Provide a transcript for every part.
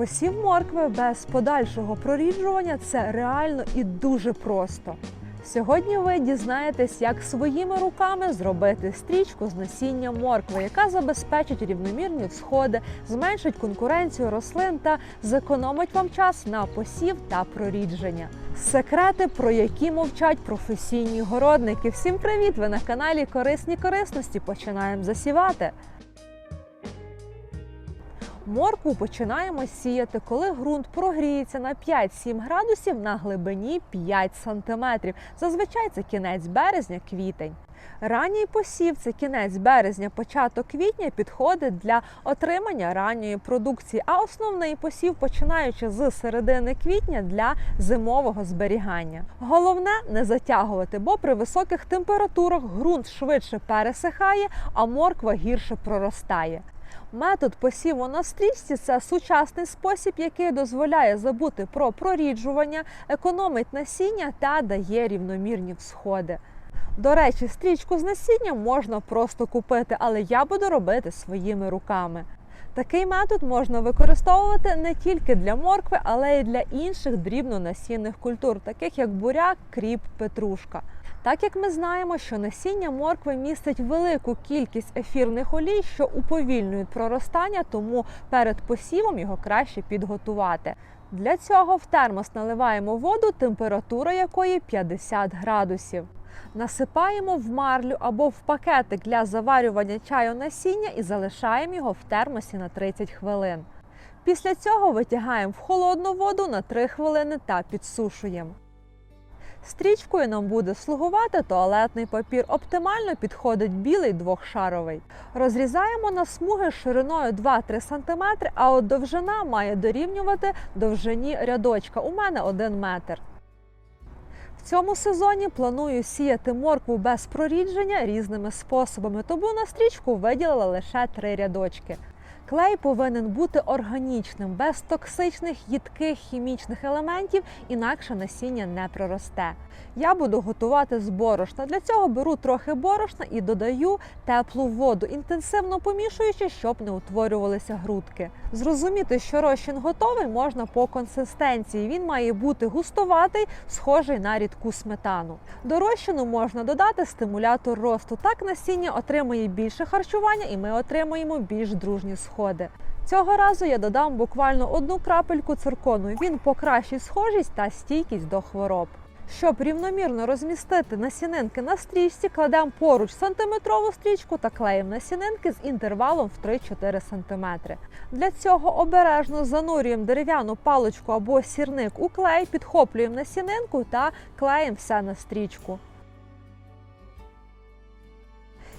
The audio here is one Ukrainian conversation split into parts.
Посів моркви без подальшого проріджування це реально і дуже просто. Сьогодні ви дізнаєтесь, як своїми руками зробити стрічку з насіння моркви, яка забезпечить рівномірні всходи, зменшить конкуренцію рослин та зекономить вам час на посів та прорідження. Секрети, про які мовчать професійні городники. Всім привіт! Ви на каналі Корисні корисності. Починаємо засівати. Моркву починаємо сіяти, коли ґрунт прогріється на 5-7 градусів на глибині 5 сантиметрів. Зазвичай це кінець березня, квітень. Ранній посів це кінець березня, початок квітня підходить для отримання ранньої продукції, а основний посів починаючи з середини квітня для зимового зберігання. Головне не затягувати, бо при високих температурах ґрунт швидше пересихає, а морква гірше проростає. Метод посіву на стрічці це сучасний спосіб, який дозволяє забути про проріджування, економить насіння та дає рівномірні всходи. До речі, стрічку з насінням можна просто купити, але я буду робити своїми руками. Такий метод можна використовувати не тільки для моркви, але й для інших дрібнонасінних культур, таких як буряк, кріп, петрушка. Так як ми знаємо, що насіння моркви містить велику кількість ефірних олій, що уповільнюють проростання, тому перед посівом його краще підготувати. Для цього в термос наливаємо воду, температура якої 50 градусів. Насипаємо в марлю або в пакетик для заварювання чаю насіння і залишаємо його в термосі на 30 хвилин. Після цього витягаємо в холодну воду на 3 хвилини та підсушуємо. Стрічкою нам буде слугувати туалетний папір. Оптимально підходить білий двохшаровий. Розрізаємо на смуги шириною 2-3 см, а от довжина має дорівнювати довжині рядочка. У мене 1 метр. В цьому сезоні планую сіяти моркву без прорідження різними способами, тому на стрічку виділила лише три рядочки. Клей повинен бути органічним, без токсичних їдких хімічних елементів, інакше насіння не проросте. Я буду готувати з борошна. Для цього беру трохи борошна і додаю теплу воду, інтенсивно помішуючи, щоб не утворювалися грудки. Зрозуміти, що розчин готовий, можна по консистенції. Він має бути густоватий, схожий на рідку сметану. До розчину можна додати стимулятор росту. Так насіння отримує більше харчування, і ми отримуємо більш дружні сходи. Цього разу я додам буквально одну крапельку циркону. Він покращить схожість та стійкість до хвороб. Щоб рівномірно розмістити насінинки на стрічці, кладемо поруч сантиметрову стрічку та клеїмо насінинки з інтервалом в 3-4 см. Для цього обережно занурюємо дерев'яну паличку або сірник у клей, підхоплюємо насінинку та клеїмо все на стрічку.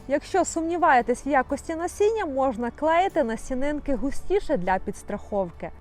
Якщо сумніваєтесь в якості насіння, можна клеїти насінинки густіше для підстраховки.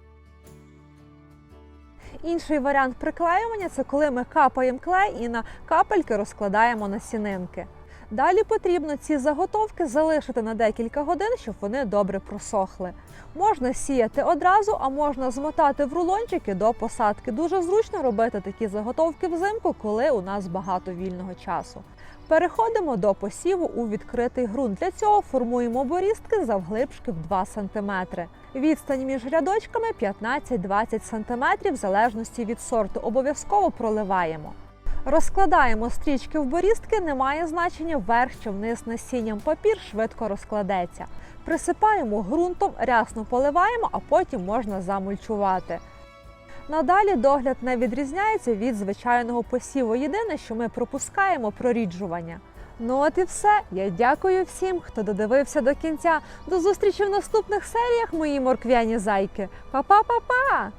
Інший варіант приклеювання це коли ми капаємо клей і на капельки розкладаємо насінинки. Далі потрібно ці заготовки залишити на декілька годин, щоб вони добре просохли. Можна сіяти одразу, а можна змотати в рулончики до посадки. Дуже зручно робити такі заготовки взимку, коли у нас багато вільного часу. Переходимо до посіву у відкритий ґрунт. Для цього формуємо борістки завглибшки в 2 см. Відстань між рядочками 15-20 см в залежності від сорту. Обов'язково проливаємо. Розкладаємо стрічки в борістки, немає значення вверх чи вниз насінням. Папір швидко розкладеться. Присипаємо ґрунтом, рясно поливаємо, а потім можна замульчувати. Надалі догляд не відрізняється від звичайного посіву. Єдине, що ми пропускаємо проріджування. Ну от і все. Я дякую всім, хто додивився до кінця. До зустрічі в наступних серіях, мої морквяні зайки. Па-па-па-па!